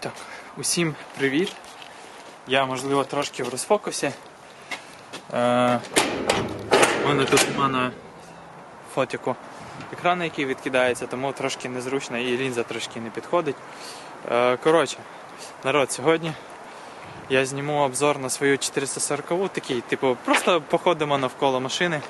Так, усім привіт. Я, можливо, трошки в розфокусі. Е, у мене тут на фотіку екрану, який відкидається, тому трошки незручно і лінза трошки не підходить. Е, коротше, народ, сьогодні я зніму обзор на свою 440 такий, типу, просто походимо навколо машини,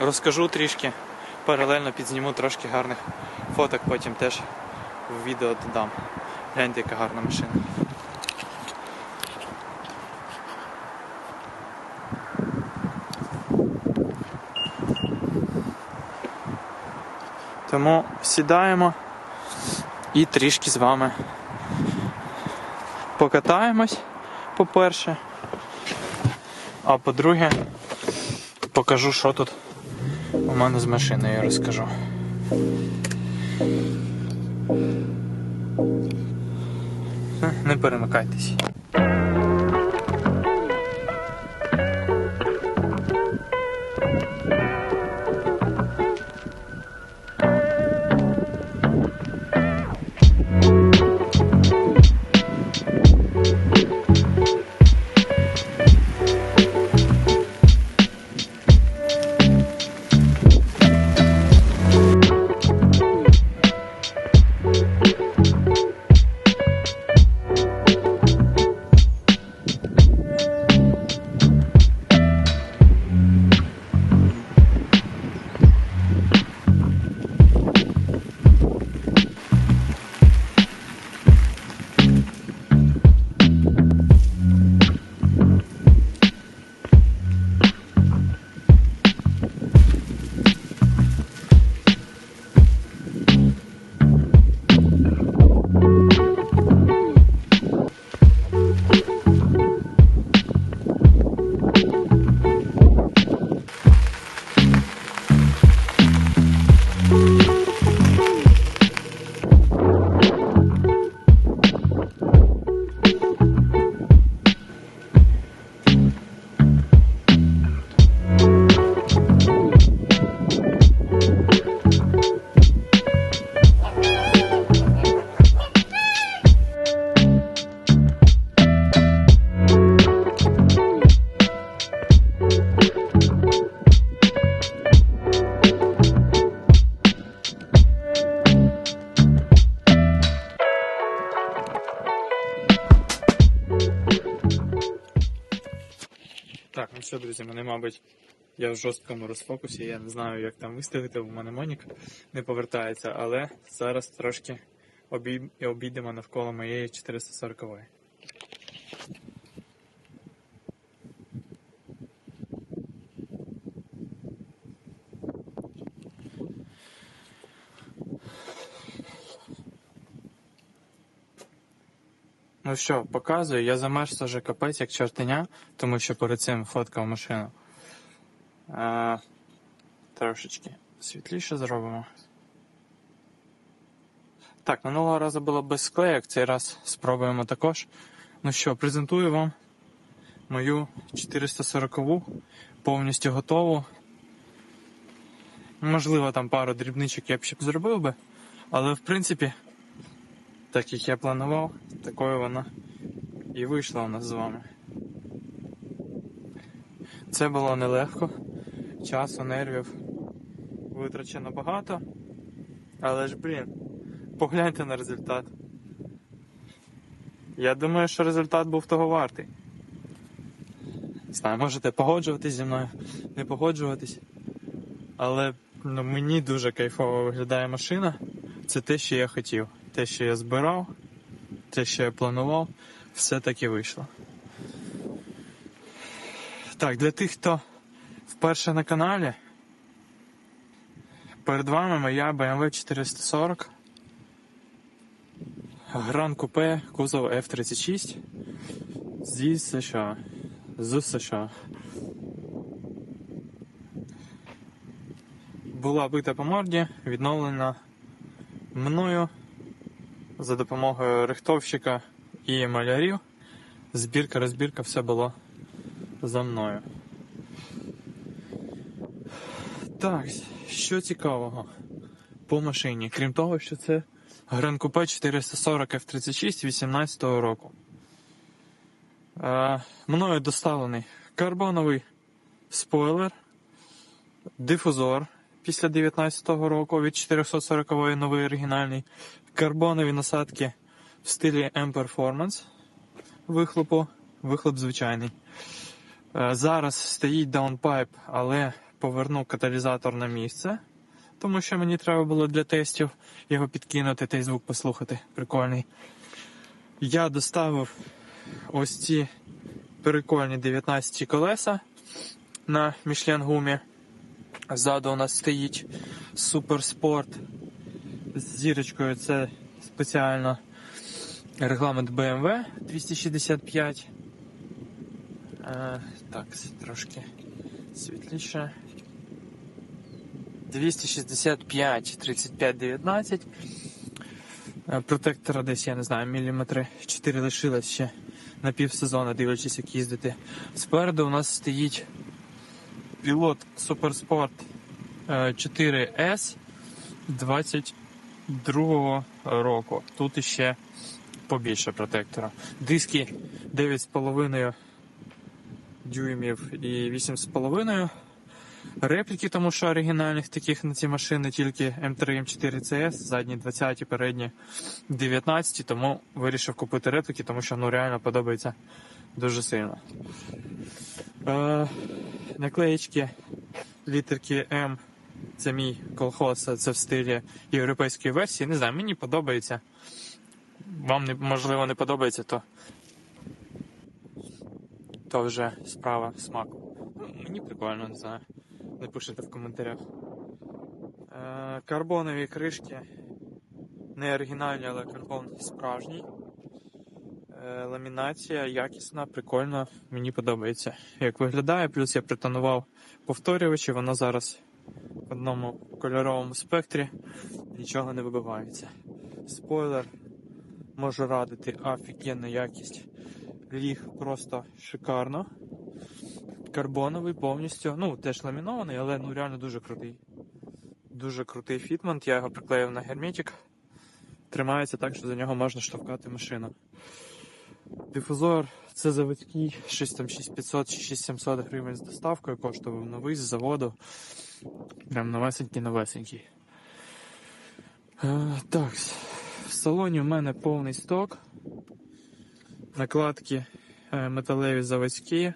розкажу трішки, паралельно підзніму трошки гарних фоток, потім теж в відео додам. Гляньте, яка гарна машина. Тому сідаємо і трішки з вами покатаємось, по-перше. А по-друге, покажу, що тут у мене з машиною розкажу. Не перемикайтесь. Я в жорсткому розфокусі, я не знаю, як там виставити, у мене Монік не повертається, але зараз трошки обій... обійдемо навколо моєї 440 -ї. Ну що, показую, я замерз уже капець як чортеня, тому що перед цим фоткав машину. А, трошечки світліше зробимо. Так, минулого разу було без склеєк, цей раз спробуємо також. Ну що, презентую вам мою 440 повністю готову. Можливо, там пару дрібничок я б ще б зробив би, але в принципі так як я планував, такою вона і вийшла у нас з вами. Це було нелегко, часу, нервів витрачено багато, але ж, блін, погляньте на результат. Я думаю, що результат був того вартий. Знаю, можете погоджуватись зі мною, не погоджуватись. Але ну, мені дуже кайфово виглядає машина. Це те, що я хотів. Те, що я збирав, те, що я планував, все таки вийшло. Так, для тих, хто вперше на каналі, перед вами моя BMW 440 Гран Купе, кузов F36 зі США. З США. Була бита по морді, відновлена мною за допомогою рихтовщика і малярів. Збірка, розбірка, все було за мною. Так, що цікавого по машині? Крім того, що це Grand Coupe 440 F36 18 року. Е, мною доставлений карбоновий спойлер, дифузор після 19-го року від 440 новий оригінальний, карбонові насадки в стилі M Performance вихлопу, вихлоп звичайний. Е, Зараз стоїть даунпайп, але поверну каталізатор на місце, тому що мені треба було для тестів його підкинути та й звук послухати. Прикольний. Я доставив ось ці прикольні 19 колеса на Michelin гумі. Ззаду у нас стоїть суперспорт з зірочкою. Це спеціально регламент BMW 265. Е, так, трошки світліше. 265 35 19. Е, Протектора десь, я не знаю, міліметри 4 лишилось ще на півсезону, дивлячись, як їздити. Спереду у нас стоїть пілот Суперспорт е, 4S 22 року. Тут іще побільше протектора. Диски 9,5 дюймів і 8,5. Репліки, тому що оригінальних таких на ці машини тільки М3 М4 CS, задні 20, передні 19, тому вирішив купити репліки, тому що ну реально подобається дуже сильно. Е, наклеєчки літерки М. Це мій колхоз, це в стилі європейської версії. Не знаю, мені подобається. Вам не, можливо не подобається, то, то вже справа смаку. Ну, Мені прикольно, не знаю. Напишите в коментарях. Е, карбонові кришки. Не оригінальні, але карбон справжній. Е, ламінація якісна, прикольно, мені подобається. Як виглядає, плюс я притонував повторювачі, воно зараз в одному кольоровому спектрі нічого не вибивається. Спойлер можу радити офігенна якість. Ліг просто шикарно. Карбоновий повністю, ну теж ламінований, але ну реально дуже крутий. Дуже крутий фітмент, я його приклеїв на герметик. Тримається так, що за нього можна штовхати машину. Дифузор це заводський, 6500 чи 6700 гривень з доставкою, коштував новий з заводу. Прям новесенький, новесенький. Е, так, в салоні в мене повний сток. Накладки е, металеві заводські,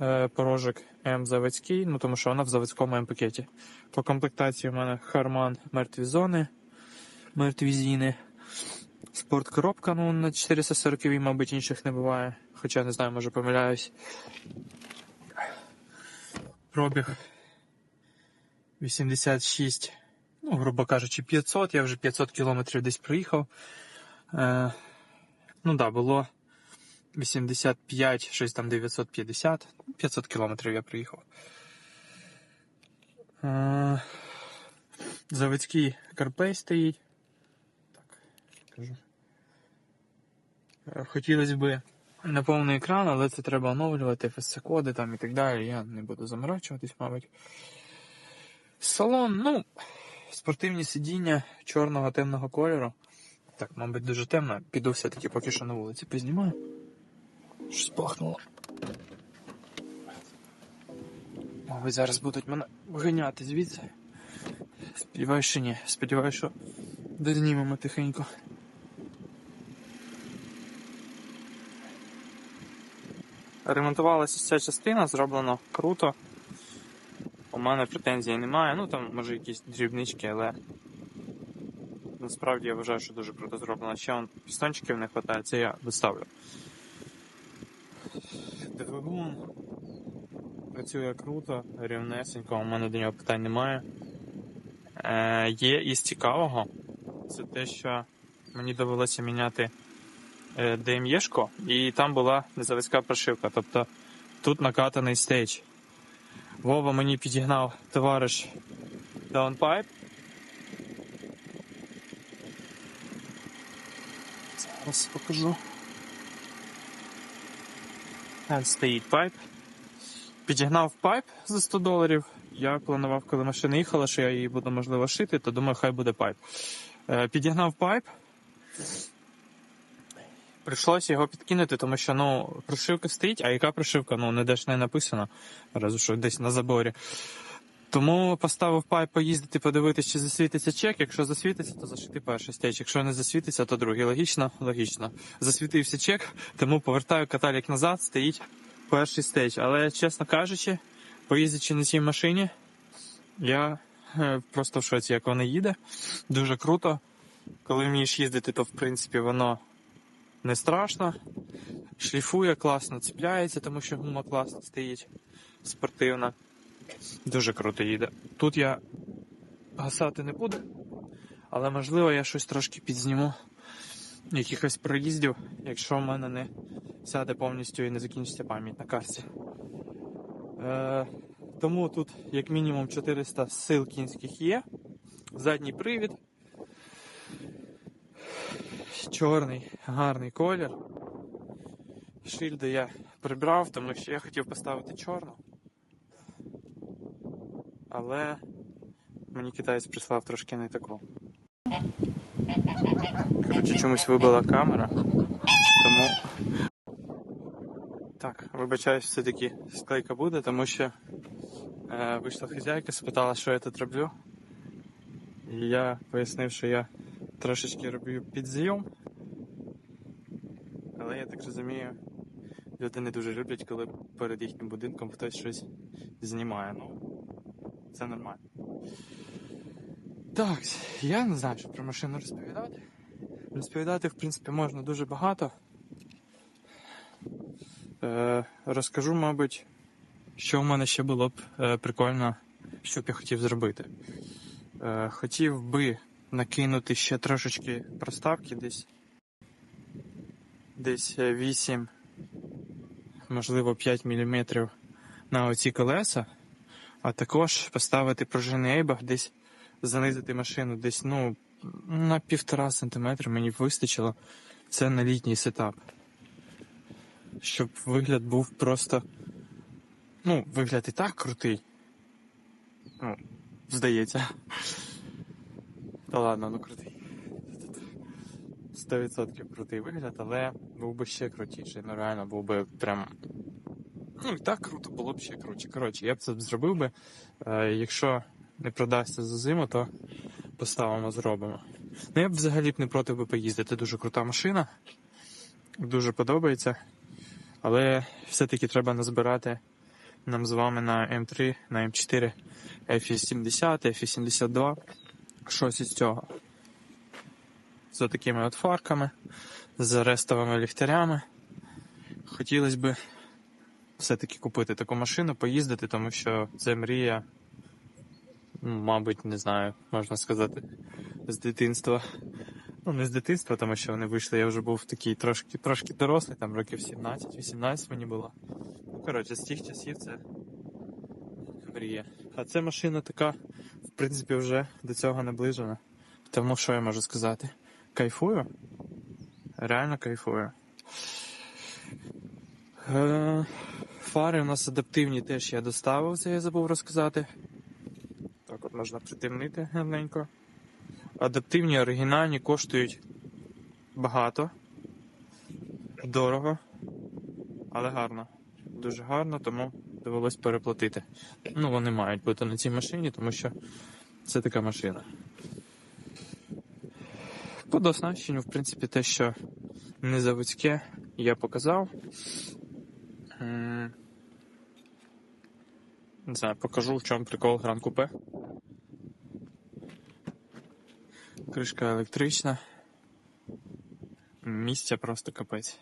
е, порожок М заводський, ну тому що вона в заводському М-пакеті. По комплектації в мене Харман мертві зони, мертві зіни. Спорткоробка, ну на 440 мабуть, інших не буває. Хоча не знаю, може помиляюсь. Пробіг 86, ну, грубо кажучи, 500. Я вже 500 кілометрів десь проїхав. Е, ну так, да, було 85, щось там 950. 500 кілометрів я приїхав. Е, заводський карпей стоїть. Так, кажу. Е, Хотілося б на повний екран, але це треба оновлювати, FSC-коди там і так далі. Я не буду заморачуватись, мабуть. Салон, ну, спортивні сидіння чорного темного кольору. Так, мабуть, дуже темно. Піду все-таки поки що на вулиці познімаю. Щось пахнуло. Мабуть, зараз будуть мене виганяти звідси. Сподіваюсь, що ні. Сподіваюсь, що дознімемо тихенько. Ремонтувалася ця частина, зроблено круто. У мене претензій немає. Ну там може якісь дрібнички, але насправді я вважаю, що дуже круто зроблено. Ще он пістончиків не вистачає, це я доставлю. Двигун працює круто, рівнесенько, у мене до нього питань немає. Е, є із цікавого, це те, що мені довелося міняти е, ДМЄшко, і там була незаводська прошивка. Тобто тут накатаний стейдж. Вова мені підігнав товариш Downpipe. Зараз покажу. Стоїть пайп. Підігнав пайп за 100 доларів. Я планував, коли машина їхала, що я її буду можливо шити, то думаю, хай буде пайп. Е, Підігнав пайп. Прийшлося його підкинути, тому що ну, прошивка стоїть, а яка прошивка? Ну, ніде ж не написано, разу що десь на заборі. Тому поставив пайп поїздити, подивитися, чи засвітиться чек. Якщо засвітиться, то зашити перший стейдж. Якщо не засвітиться, то другий. Логічно? Логічно. Засвітився чек, тому повертаю каталік назад, стоїть перший стейдж. Але, чесно кажучи, поїздячи на цій машині, я е, просто в шоці, як вона їде. Дуже круто. Коли вмієш їздити, то в принципі воно не страшно. Шліфує класно, ціпляється, тому що гума класно стоїть, спортивна. Дуже круто їде. Тут я гасати не буду, але можливо я щось трошки підзніму якихось проїздів, якщо в мене не сяде повністю і не закінчиться пам'ять на карті. Е, тому тут як мінімум 400 сил кінських є. Задній привід. Чорний, гарний колір. Шильди я прибрав, тому що я хотів поставити чорну. Але мені китаєць прислав трошки не таку. Коротше, чомусь вибила камера. Тому. Так, вибачаюсь, все-таки склейка буде, тому що е, вийшла хазяйка, спитала, що я тут роблю. І я пояснив, що я трошечки роблю підзйом. Але я так розумію, люди не дуже люблять, коли перед їхнім будинком хтось щось знімає. Ну, це нормально. Так, я не знаю, що про машину розповідати. Розповідати, в принципі, можна дуже багато. Е, розкажу, мабуть, що в мене ще було б е, прикольно, що б я хотів зробити. Е, хотів би накинути ще трошечки проставки десь. Десь е, 8, можливо 5 мм на оці колеса, а також поставити пружинний ейбах, десь занизити машину десь ну, на півтора сантиметра мені вистачило. Це на літній сетап. Щоб вигляд був просто. Ну, вигляд і так крутий. Ну, здається. Та ладно, ну крутий. 100% крутий вигляд, але був би ще крутіший. Ну реально був би прям. Ну і так круто, було б ще круче. Коротше, я б це зробив би. Е, якщо не продасться за зиму, то поставимо, зробимо. Ну я б взагалі б не проти би поїздити. Дуже крута машина. Дуже подобається. Але все-таки треба назбирати нам з вами на М3, на М4, F70, F72. Щось із цього. З такими от фарками, з рестовими ліхтарями. Хотілося б все-таки купити таку машину, поїздити, тому що це мрія, ну, мабуть, не знаю, можна сказати, з дитинства. Ну, не з дитинства, тому що вони вийшли, я вже був такий трошки трошки дорослий, там років 17-18 мені було. Ну, коротше, з тих часів це мрія. А ця машина така, в принципі, вже до цього наближена. Тому що я можу сказати? Кайфую. Реально кайфую. Е, Фари у нас адаптивні теж я доставив, це я забув розказати. Так от можна притемнити гарненько. Адаптивні, оригінальні коштують багато, дорого, але гарно. Дуже гарно, тому довелось переплатити. Ну, вони мають бути на цій машині, тому що це така машина. По дооснащенню, в принципі, те, що не заводське, я показав. Не знаю, покажу, в чому прикол Гран Купе. Кришка електрична. Місця просто капець.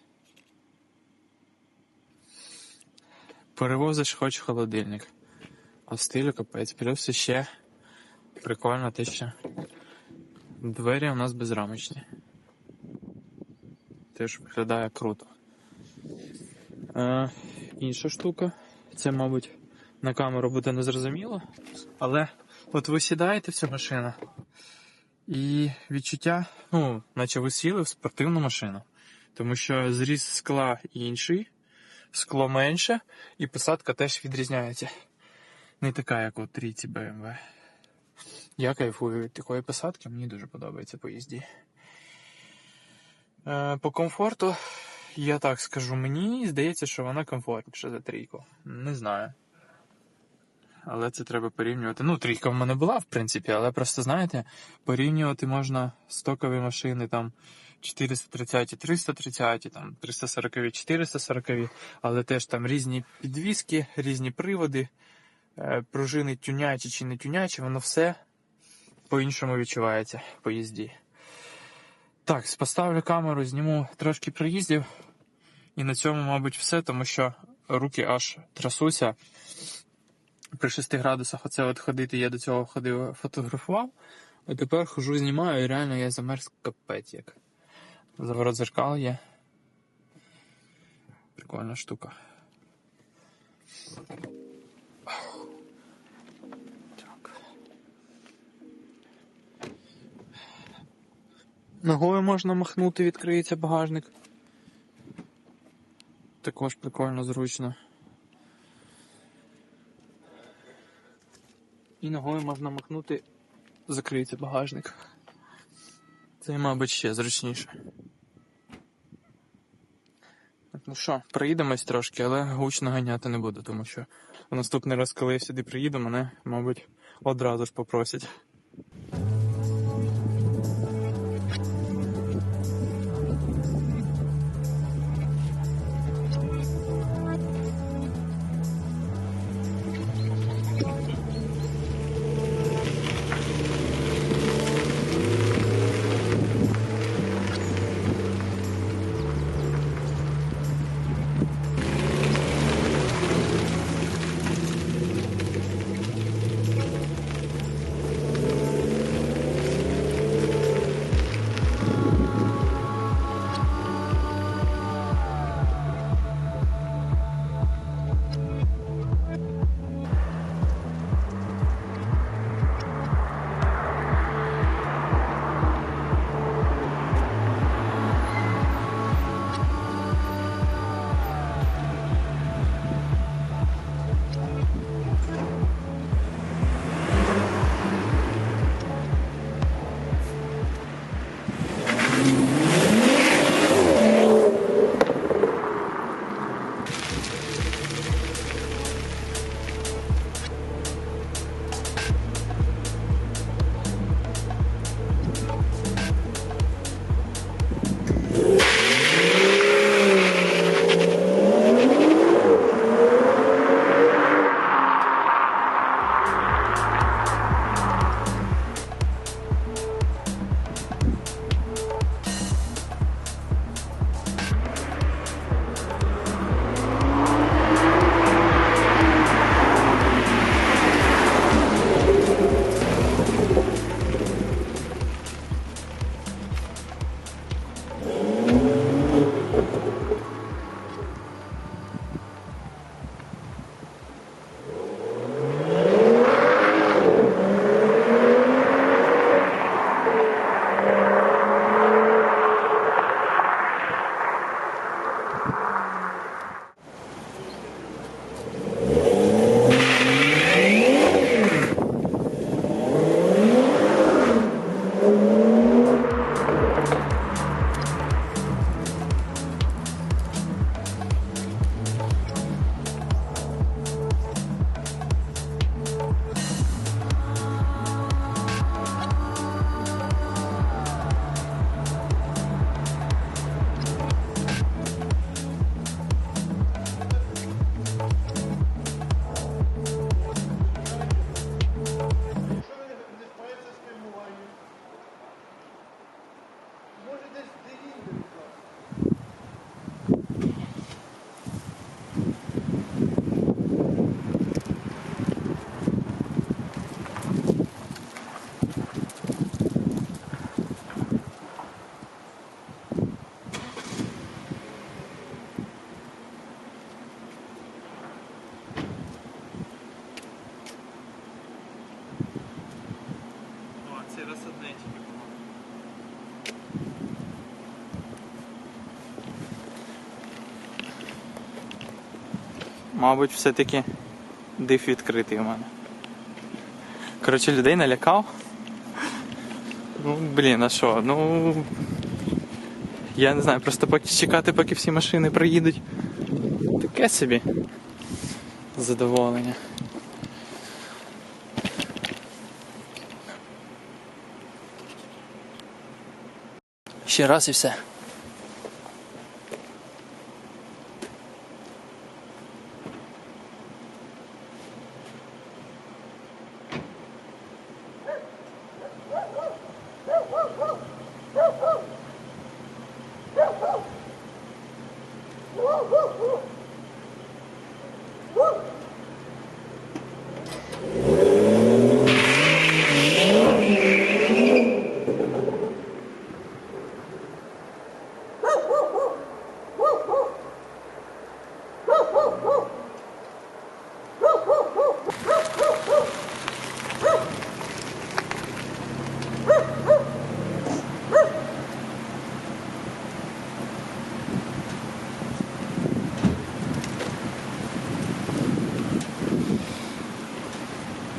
Перевозиш хоч холодильник. А стилю капець. Плюс ще прикольно те, що двері у нас безрамочні. Теж виглядає круто. Е, інша штука. Це, мабуть, на камеру буде незрозуміло. Але от ви сідаєте в цю машину, і відчуття, ну, наче ви сіли в спортивну машину. Тому що зріз скла інший, скло менше, і посадка теж відрізняється. Не така, як у трійці BMW. Я кайфую від такої посадки, мені дуже подобається по їзді. Е, по комфорту, я так скажу, мені здається, що вона комфортніша за трійку. Не знаю. Але це треба порівнювати. Ну, трійка в мене була, в принципі, але просто знаєте, порівнювати можна стокові машини там 430, 330, там 340, 440, але теж там різні підвіски, різні приводи, е, пружини тюнячі чи не тюнячі, воно все по-іншому відчувається по їзді. Так, поставлю камеру, зніму трошки приїздів. І на цьому, мабуть, все, тому що руки аж трясуться. При 6 градусах оце от ходити, я до цього ходив, фотографував, а тепер хожу, знімаю, і реально я замерз капець як. Заворот зеркал є. Прикольна штука. Так. Ногою можна махнути, відкриється багажник. Також прикольно, зручно. І ногою можна махнути, закриється багажник. Це, мабуть, ще зручніше. Ну що, приїдемось трошки, але гучно ганяти не буду, тому що в наступний раз, коли я сюди приїду, мене, мабуть, одразу ж попросять. Мабуть, все-таки диф відкритий у мене. Коротше, людей налякав. Ну, блін, а що? Ну. Я не знаю, просто поки чекати, поки всі машини проїдуть. Таке собі. Задоволення. Ще раз і все.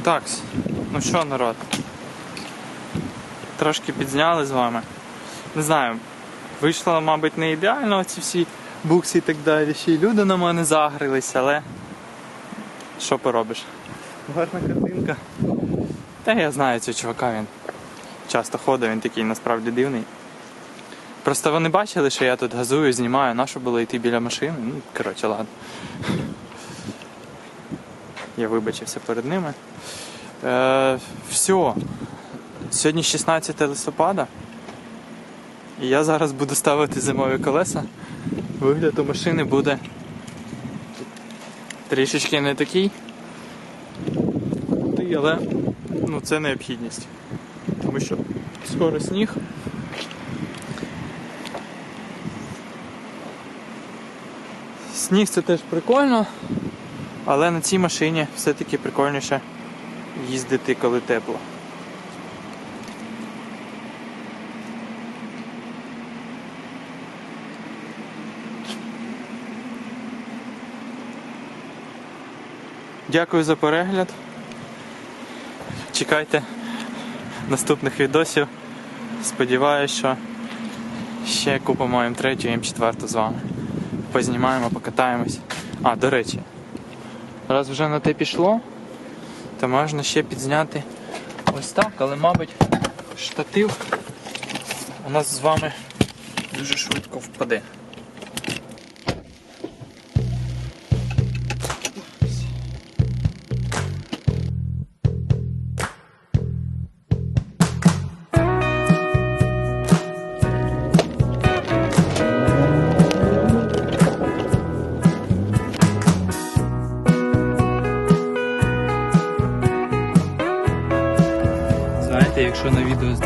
Так, ну що, народ? Трошки підзняли з вами. Не знаю, вийшло, мабуть, не ідеально ці всі букси і так далі. Ще й люди на мене загрились, але що поробиш? Гарна картинка. Та я знаю цього чувака, він часто ходить, він такий насправді дивний. Просто вони бачили, що я тут газую, знімаю, на що було йти біля машини. Ну, коротше, ладно. Я вибачився перед ними. Е, все. Сьогодні 16 листопада. І я зараз буду ставити зимові колеса. Вигляд у машини буде трішечки не такий. Але ну, це необхідність. Тому що скоро сніг. Сніг це теж прикольно, але на цій машині все-таки прикольніше їздити, коли тепло. Дякую за перегляд. Чекайте наступних відосів. Сподіваюсь, що ще купимо М3 і М4 з вами. Познімаємо, покатаємось. А, до речі, раз вже на те пішло, то можна ще підзняти ось так, але, мабуть, штатив у нас з вами дуже швидко впаде. Знаєте, на відео що